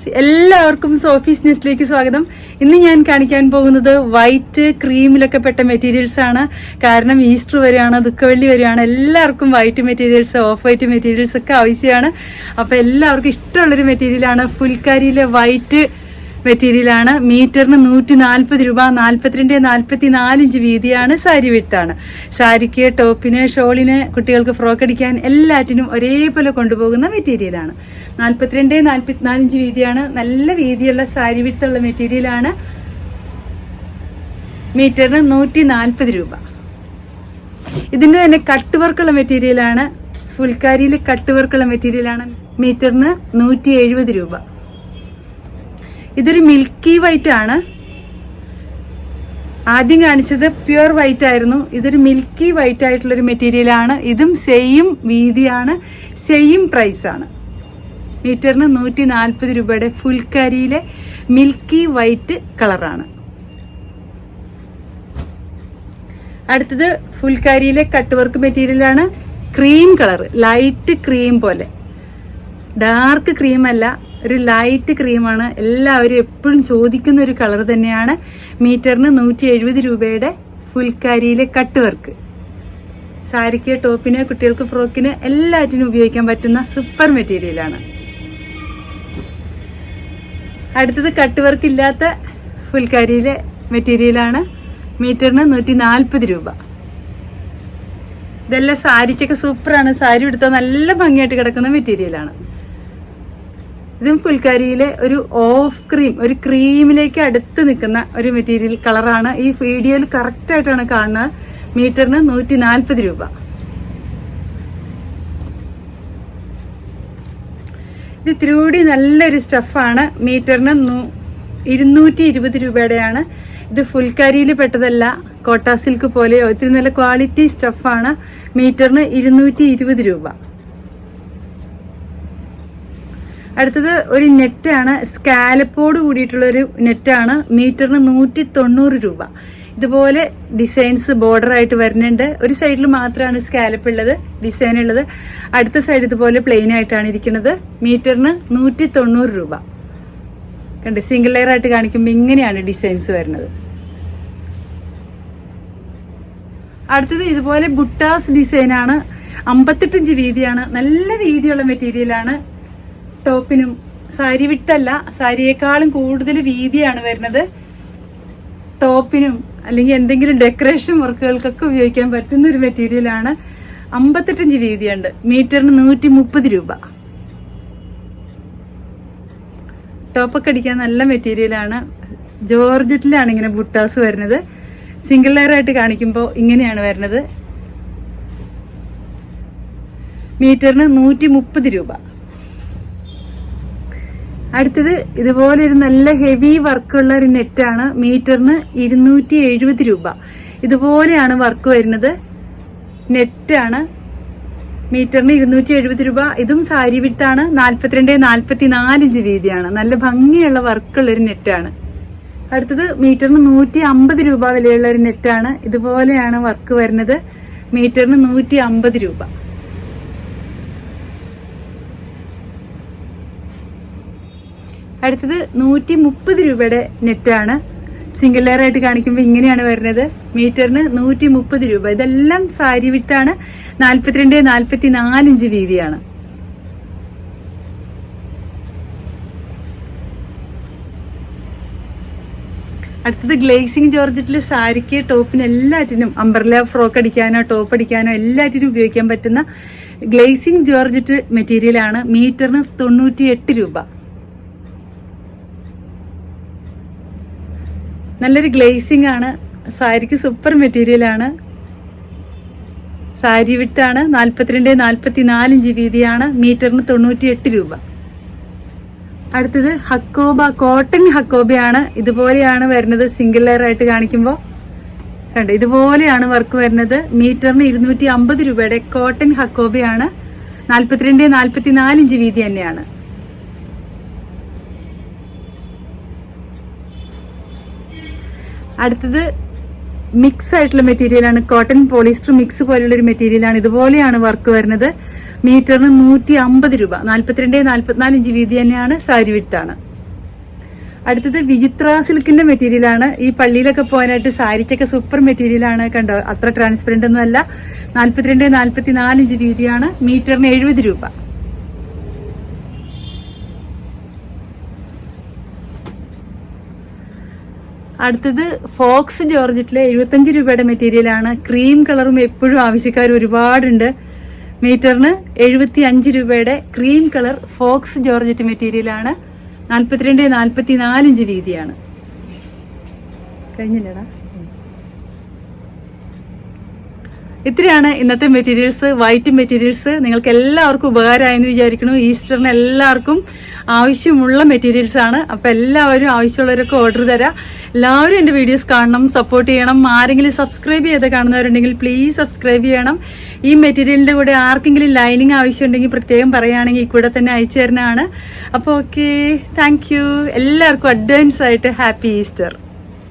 Viewers എല്ലാവർക്കും Sophie's ന്യൂസിലേക്ക് സ്വാഗതം. ഇന്ന് ഞാൻ കാണിക്കാൻ പോകുന്നത് വൈറ്റ് ക്രീമിലൊക്കെ പെട്ട മെറ്റീരിയൽസ് ആണ്. കാരണം ഈസ്റ്റർ വരികയാണ് ദുഃഖവെള്ളി വരികയാണ് എല്ലാവർക്കും white materials of white materials ഒക്കെ ആവശ്യമാണ്. അപ്പോൾ എല്ലാവർക്കും ഇഷ്ടമുള്ളൊരു മെറ്റീരിയലാണ് ഫുൽക്കാരിയിലെ വൈറ്റ് മെറ്റീരിയലാണ്. മീറ്ററിന് നൂറ്റി നാൽപ്പത് രൂപ നാൽപ്പത്തിരണ്ട് നാൽപ്പത്തി നാലിഞ്ച് വീതിയാണ് സാരി വിട്ടാണ് സാരിക്ക് ടോപ്പിന് ഷോളിന് കുട്ടികൾക്ക് ഫ്രോക്ക് അടിക്കാൻ എല്ലാറ്റിനും ഒരേപോലെ കൊണ്ടുപോകുന്ന മെറ്റീരിയലാണ്. നാൽപ്പത്തിരണ്ട് നാൽപ്പത്തിനാല് ഇഞ്ച് വീതിയാണ്. നല്ല വീതിയുള്ള സാരി വിട്ടുള്ള മെറ്റീരിയലാണ്. മീറ്ററിന് നൂറ്റി നാൽപ്പത് രൂപ. ഇതിന്റെ തന്നെ കട്ട് വർക്കുള്ള മെറ്റീരിയലാണ്. ഫുൽക്കാരിയിൽ കട്ട് വർക്കുള്ള മെറ്റീരിയലാണ്. മീറ്ററിന് നൂറ്റി എഴുപത് രൂപ. ഇതൊരു മിൽക്കി വൈറ്റ് ആണ്. ആദ്യം കാണിച്ചത് പ്യുർ വൈറ്റ് ആയിരുന്നു. ഇതൊരു മിൽക്കി വൈറ്റ് ആയിട്ടുള്ള ഒരു മെറ്റീരിയൽ ആണ്. ഇതും സെയിം വീതിയാണ് സെയിം പ്രൈസ് ആണ്. മീറ്ററിന് നൂറ്റി നാൽപ്പത് രൂപയുടെ കരിയിലെ മിൽക്കി വൈറ്റ് കളറാണ് അടുത്തത് ഫുൽക്കാരിയിലെ കട്ട് വർക്ക് മെറ്റീരിയലാണ് ക്രീം കളർ ലൈറ്റ് ക്രീം പോലെ. ഡാർക്ക് ക്രീം അല്ല ഒരു ലൈറ്റ് ക്രീമാണ് എല്ലാവരും എപ്പോഴും ചോദിക്കുന്ന ഒരു കളർ തന്നെയാണ് മീറ്ററിന് നൂറ്റി എഴുപത് രൂപയുടെ ഫുൽക്കാരിയിലെ കട്ട് വർക്ക് സാരിക്ക് ടോപ്പിന് കുട്ടികൾക്ക് ഫ്രോക്കിന് എല്ലാറ്റിനും ഉപയോഗിക്കാൻ പറ്റുന്ന സൂപ്പർ മെറ്റീരിയലാണ് അടുത്തത് കട്ട് വർക്ക് ഇല്ലാത്ത ഫുൽക്കാരിയിലെ മെറ്റീരിയലാണ് മീറ്ററിന് നൂറ്റി നാൽപ്പത് രൂപ. ഇതെല്ലാം സാരിക്കൊക്കെ സൂപ്പറാണ് സാരി എടുത്താൽ നല്ല ഭംഗിയായിട്ട് കിടക്കുന്ന മെറ്റീരിയലാണ് ഇതും ഫുൽക്കാരിയിലെ ഒരു ഓഫ് ക്രീം ഒരു ക്രീമിലേക്ക് അടുത്ത് നിൽക്കുന്ന ഒരു മെറ്റീരിയൽ കളറാണ് ഈ വീഡിയോയിൽ കറക്റ്റ് ആയിട്ടാണ് കാണുന്നത്. മീറ്ററിന് നൂറ്റി നാൽപ്പത് രൂപ. ഇത് ഇത്തിരി നല്ലൊരു സ്റ്റഫാണ് മീറ്ററിന് ഇരുന്നൂറ്റി ഇരുപത് രൂപയുടെയാണ്. ഇത് ഫുൽക്കാരിയിൽ പെട്ടതല്ല കോട്ട സിൽക്ക് പോലെയോ. ഇത്തിരി നല്ല ക്വാളിറ്റി സ്റ്റഫാണ് മീറ്ററിന് ഇരുന്നൂറ്റി രൂപ. അടുത്തത് ഒരു നെറ്റാണ്. സ്കാലപ്പോട് കൂടിയിട്ടുള്ള ഒരു നെറ്റാണ്. മീറ്ററിന് നൂറ്റി തൊണ്ണൂറ് രൂപ. ഇതുപോലെ ഡിസൈൻസ് ബോർഡർ ആയിട്ട് വരുന്നുണ്ട്. ഒരു സൈഡിൽ മാത്രമാണ് സ്കാലപ്പ് ഉള്ളത് ഡിസൈൻ ഉള്ളത്. അടുത്ത സൈഡ് ഇതുപോലെ പ്ലെയിൻ ആയിട്ടാണ് ഇരിക്കുന്നത്. മീറ്ററിന് നൂറ്റി തൊണ്ണൂറ് രൂപ. കണ്ട് സിംഗിൾ ലെയർ ആയിട്ട് കാണിക്കുമ്പോൾ ഇങ്ങനെയാണ് ഡിസൈൻസ് വരുന്നത്. അടുത്തത് ഇതുപോലെ ബുട്ടാസ് ഡിസൈനാണ്. അമ്പത്തെട്ടഞ്ച് വീതിയാണ്. നല്ല വീതിയുള്ള മെറ്റീരിയലാണ്. ടോപ്പിനും സാരി വിട്ടല്ല സാരിയേക്കാളും കൂടുതൽ വീതിയാണ് വരുന്നത്. ടോപ്പിനും അല്ലെങ്കിൽ എന്തെങ്കിലും ഡെക്കറേഷൻ വർക്കുകൾക്കൊക്കെ ഉപയോഗിക്കാൻ പറ്റുന്ന ഒരു മെറ്റീരിയലാണ് ഇഞ്ച് വീതിയുണ്ട്. മീറ്ററിന് നൂറ്റി മുപ്പത് രൂപ. ടോപ്പൊക്കെ അടിക്കാൻ നല്ല മെറ്റീരിയലാണ് ജോർജറ്റിലാണ് ഇങ്ങനെ ബുട്ടാസ് വരുന്നത്. സിംഗിൾ ലെയർ ആയിട്ട് കാണിക്കുമ്പോൾ ഇങ്ങനെയാണ് വരുന്നത്. മീറ്ററിന് നൂറ്റി രൂപ. അടുത്തത് ഇതുപോലെ ഒരു നല്ല ഹെവി വർക്കുള്ള ഒരു നെറ്റാണ് മീറ്ററിന് ഇരുന്നൂറ്റി എഴുപത് രൂപ. ഇതുപോലെയാണ് വർക്ക് വരുന്നത്. നെറ്റാണ് മീറ്ററിന് ഇരുന്നൂറ്റി എഴുപത് രൂപ. ഇതും സാരി വിട്ടാണ് നാൽപ്പത്തിരണ്ട് നാൽപ്പത്തി നാല് ഇഞ്ച് വീതിയാണ്. നല്ല ഭംഗിയുള്ള വർക്കുള്ള ഒരു നെറ്റാണ് അടുത്തത് മീറ്ററിന് നൂറ്റി അമ്പത് രൂപ വിലയുള്ള ഒരു നെറ്റാണ് ഇതുപോലെയാണ് വർക്ക് വരുന്നത്. മീറ്ററിന് നൂറ്റി അമ്പത് രൂപ. അടുത്തത് നൂറ്റി മുപ്പത് രൂപയുടെ നെറ്റാണ്. സിംഗിൾ ലെയർ ആയിട്ട് കാണിക്കുമ്പോൾ ഇങ്ങനെയാണ് വരുന്നത്. മീറ്ററിന് നൂറ്റി മുപ്പത് രൂപ. ഇതെല്ലാം സാരി വിട്ടാണ് നാൽപ്പത്തിരണ്ട് നാൽപ്പത്തി നാലിഞ്ച് വീതിയാണ്. അടുത്തത് ഗ്ലേസിംഗ് ജോർജറ്റിൽ സാരിക്ക് ടോപ്പിന് എല്ലാറ്റിനും അംബർല ഫ്രോക്ക് അടിക്കാനോ ടോപ്പ് അടിക്കാനോ എല്ലാറ്റിനും ഉപയോഗിക്കാൻ പറ്റുന്ന ഗ്ലേസിംഗ് ജോർജറ്റ് മെറ്റീരിയലാണ് മീറ്ററിന് തൊണ്ണൂറ്റി എട്ട് രൂപ. നല്ലൊരു ഗ്ലേസിംഗ് ആണ്. സാരിക്ക് സൂപ്പർ മെറ്റീരിയൽ ആണ്. സാരി വിട്ടാണ് നാൽപ്പത്തിരണ്ട് നാൽപ്പത്തി നാല് ഇഞ്ച് വീതിയാണ് മീറ്ററിന് തൊണ്ണൂറ്റി എട്ട് രൂപ. അടുത്തത് ഹക്കോബ കോട്ടൺ ഹക്കോബയാണ്. ഇതുപോലെയാണ് വരുന്നത് സിംഗിൾ ലെയർ ആയിട്ട് കാണിക്കുമ്പോൾ കണ്ടോ ഇതുപോലെയാണ് വർക്ക് വരുന്നത്. മീറ്ററിന് ഇരുന്നൂറ്റി അമ്പത് രൂപയുടെ കോട്ടൺ ഹക്കോബയാണ്. നാൽപ്പത്തിരണ്ട് നാൽപ്പത്തി നാല് ഇഞ്ച് വീതി തന്നെയാണ്. അടുത്തത് മിക്സ് ആയിട്ടുള്ള മെറ്റീരിയലാണ് കോട്ടൺ പോളിസ്റ്റർ മിക്സ് പോലുള്ള ഒരു മെറ്റീരിയലാണ് ഇതുപോലെയാണ് വർക്ക് വരുന്നത്. മീറ്ററിന് നൂറ്റി അമ്പത് രൂപ. നാല്പത്തിരണ്ട് നാല്പത്തിനാല് ഇഞ്ച് വീതി തന്നെയാണ് സാരി വിട്ടാണ് അടുത്തത് വിചിത്ര സിൽക്കിന്റെ മെറ്റീരിയലാണ് ഈ പള്ളിയിലൊക്കെ പോകാനായിട്ട് സാരിക്കൊക്കെ സൂപ്പർ മെറ്റീരിയലാണ് കണ്ടോ? അത്ര ട്രാൻസ്പെറന്റ് ഒന്നും അല്ല നാല്പത്തിരണ്ട് നാൽപ്പത്തിനാല് ഇഞ്ച് വീതിയാണ്. മീറ്ററിന് എഴുപത് രൂപ. അടുത്തത് ഫോക്സ് ജോർജറ്റിലെ എഴുപത്തഞ്ച് രൂപയുടെ മെറ്റീരിയലാണ് ക്രീം കളറും എപ്പോഴും ആവശ്യക്കാർ ഒരുപാടുണ്ട്. മീറ്ററിന് എഴുപത്തി അഞ്ച് രൂപയുടെ ക്രീം കളർ ഫോക്സ് ജോർജറ്റ് മെറ്റീരിയലാണ് നാൽപ്പത്തിരണ്ട് നാൽപ്പത്തി നാലിഞ്ച് വീതിയാണ്. കഴിഞ്ഞില്ലടാ. ഇത്രയാണ് ഇന്നത്തെ മെറ്റീരിയൽസ് വൈറ്റ് മെറ്റീരിയൽസ് നിങ്ങൾക്ക് എല്ലാവർക്കും ഉപകാരമായെന്ന് വിചാരിക്കുന്നു. ഈസ്റ്ററിന് എല്ലാവർക്കും ആവശ്യമുള്ള മെറ്റീരിയൽസ് ആണ്. അപ്പോൾ എല്ലാവരും ആവശ്യമുള്ളവരൊക്കെ ഓർഡർ തരാം. എല്ലാവരും എന്റെ വീഡിയോസ് കാണണം സപ്പോർട്ട് ചെയ്യണം. ആരെങ്കിലും സബ്സ്ക്രൈബ് ചെയ്ത് കാണുന്നവരുണ്ടെങ്കിൽ പ്ലീസ് സബ്സ്ക്രൈബ് ചെയ്യണം. ഈ മെറ്റീരിയലിന്റെ കൂടെ ആർക്കെങ്കിലും ലൈനിങ് ആവശ്യമുണ്ടെങ്കിൽ പ്രത്യേകം പറയുകയാണെങ്കിൽ കൂടെ തന്നെ അയച്ചു തരുന്നതാണ്. അപ്പോൾ ഓക്കെ താങ്ക് എല്ലാവർക്കും അഡ്വാൻസ് ആയിട്ട് ഹാപ്പി ഈസ്റ്റർ